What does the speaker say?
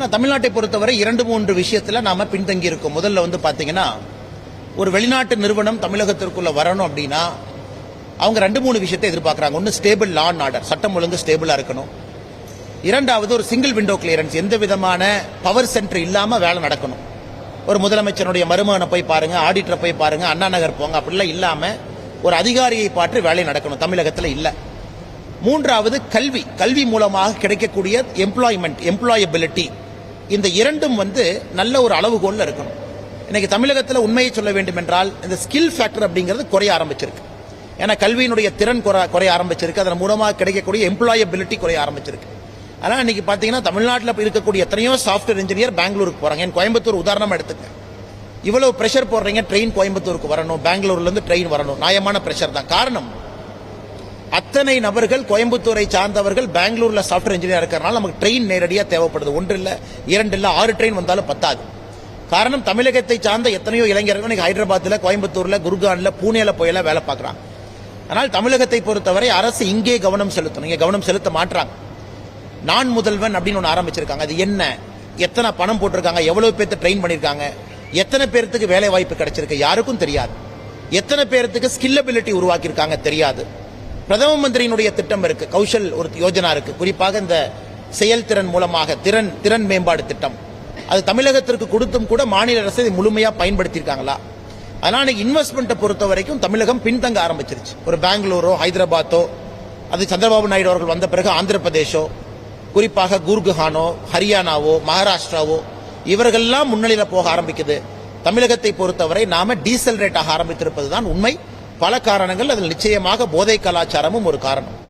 நான் தமிழ்நாட்டை பொறுத்தவரை இரண்டு மூன்று விஷயத்தில் நாம பின்தங்கி இருக்கோம். முதல்ல வந்து பார்த்தீங்கன்னா ஒரு வெளிநாட்டு நிறுவனம் தமிழகத்திற்குள்ள வரணும் அப்படின்னா அவங்க ரெண்டு மூணு விஷயத்தை எதிர்பார்க்கறாங்க. ஒன்று ஸ்டேபிள் லா அண்ட் ஆர்டர் சட்டம் ஒழுங்கு ஸ்டேபிளா இருக்கணும். இரண்டாவது ஒரு சிங்கிள் விண்டோ கிளியரன்ஸ் எந்த விதமான பவர் சென்டர் இல்லாமல் வேலை நடக்கணும். ஒரு முதலமைச்சருடைய மருமகனை போய் பாருங்க ஆடிட்டரை போய் பாருங்க அண்ணா நகர் போங்க அப்படிலாம் இல்லாமல் ஒரு அதிகாரியை பாற்று வேலை நடக்கணும். தமிழகத்தில் இல்லை. மூன்றாவது கல்வி. கல்வி மூலமாக கிடைக்கக்கூடிய எம்ப்ளாய்மெண்ட் எம்ப்ளாயபிலிட்டி இந்த இரண்டும் வந்து நல்ல ஒரு அளவுகோல்ல இருக்கணும். இன்னைக்கு தமிழகத்தில் உண்மையை சொல்ல வேண்டும் என்றால் இந்த ஸ்கில் ஃபேக்டர் அப்படிங்கிறது குறைய ஆரம்பிச்சிருக்கு. ஏன்னா கல்வியினுடைய திறன் குறை குறைய ஆரம்பிச்சிருக்கு. அதன் மூலமாக கிடைக்கக்கூடிய எம்ப்ளாயபிலிட்டி குறைய ஆரம்பிச்சிருக்கு. ஆனால் இன்னைக்கு பார்த்தீங்கன்னா தமிழ்நாட்டில் இருக்கக்கூடிய எத்தனையோ சாஃப்ட்வேர் இன்ஜினியர் பெங்களூருக்கு போறாங்க. என் கோயம்புத்தூர் உதாரணமாக எடுத்துங்க. இவ்வளவு பிரஷர் போடுறீங்க ட்ரெயின் கோயம்புத்தூருக்கு வரணும் பெங்களூர்ல இருந்து ட்ரெயின் வரணும். நியாயமான பிரஷர் தான். காரணம் அத்தனை நபர்கள் கோயம்புத்தூரை சார்ந்தவர்கள் பெங்களூர்ல சாஃப்ட்வேர் இன்ஜினியர் இருக்கிறனால நமக்கு ட்ரெயின் நேரடியாக தேவைப்படுது. ஒன்று இல்லை இரண்டு இல்லை ஆறு ட்ரெயின் வந்தாலும் பத்தாது. காரணம் தமிழகத்தை சார்ந்த எத்தனையோ இளைஞர்கள் இன்னைக்கு ஹைதராபாத்தில் கோயம்புத்தூர்ல குர்கான்ல பூனேல போயெல்லாம் வேலை பார்க்குறாங்க. ஆனால் தமிழகத்தை பொறுத்தவரை அரசு இங்கே கவனம் செலுத்தணும். இங்கே கவனம் செலுத்த மாட்டாங்க நான் முதல்வன் அப்படின்னு ஒன்று ஆரம்பிச்சிருக்காங்க. அது என்ன? எத்தனை பணம் போட்டிருக்காங்க? எவ்வளவு பேர்த்து ட்ரெயின் பண்ணிருக்காங்க? எத்தனை பேர்த்துக்கு வேலை வாய்ப்பு கிடைச்சிருக்கு? யாருக்கும் தெரியாது. எத்தனை பேர்த்துக்கு ஸ்கில்லபிலிட்டி உருவாக்கியிருக்காங்க? தெரியாது. பிரதம மந்திரியினுடைய திட்டம் இருக்கு. கௌஷல் ஒரு யோஜனா இருக்கு. குறிப்பாக இந்த செயல்திறன் மூலமாக திறன் திறன் மேம்பாடு திட்டம். அது தமிழகத்திற்கு கொடுத்தும் கூட மாநில அரசு இதை முழுமையாக பயன்படுத்தியிருக்காங்களா? அதனால இன்வெஸ்ட்மெண்ட்டை பொறுத்த வரைக்கும் தமிழகம் பின்தங்க ஆரம்பிச்சிருச்சு. ஒரு பெங்களூரோ ஹைதராபாத்தோ அது சந்திரபாபு நாயுடு அவர்கள் வந்த பிறகு ஆந்திர பிரதேஷோ குறிப்பாக குர்குஹானோ ஹரியானாவோ மகாராஷ்டிராவோ இவர்கள்லாம் முன்னிலையில் போக ஆரம்பிக்குது. தமிழகத்தை பொறுத்தவரை நாம டீசல் ரேட் ஆக ஆரம்பித்திருப்பதுதான் உண்மை. பல காரணங்கள் அதில் நிச்சயமாக போதை கலாச்சாரமும் ஒரு காரணம்.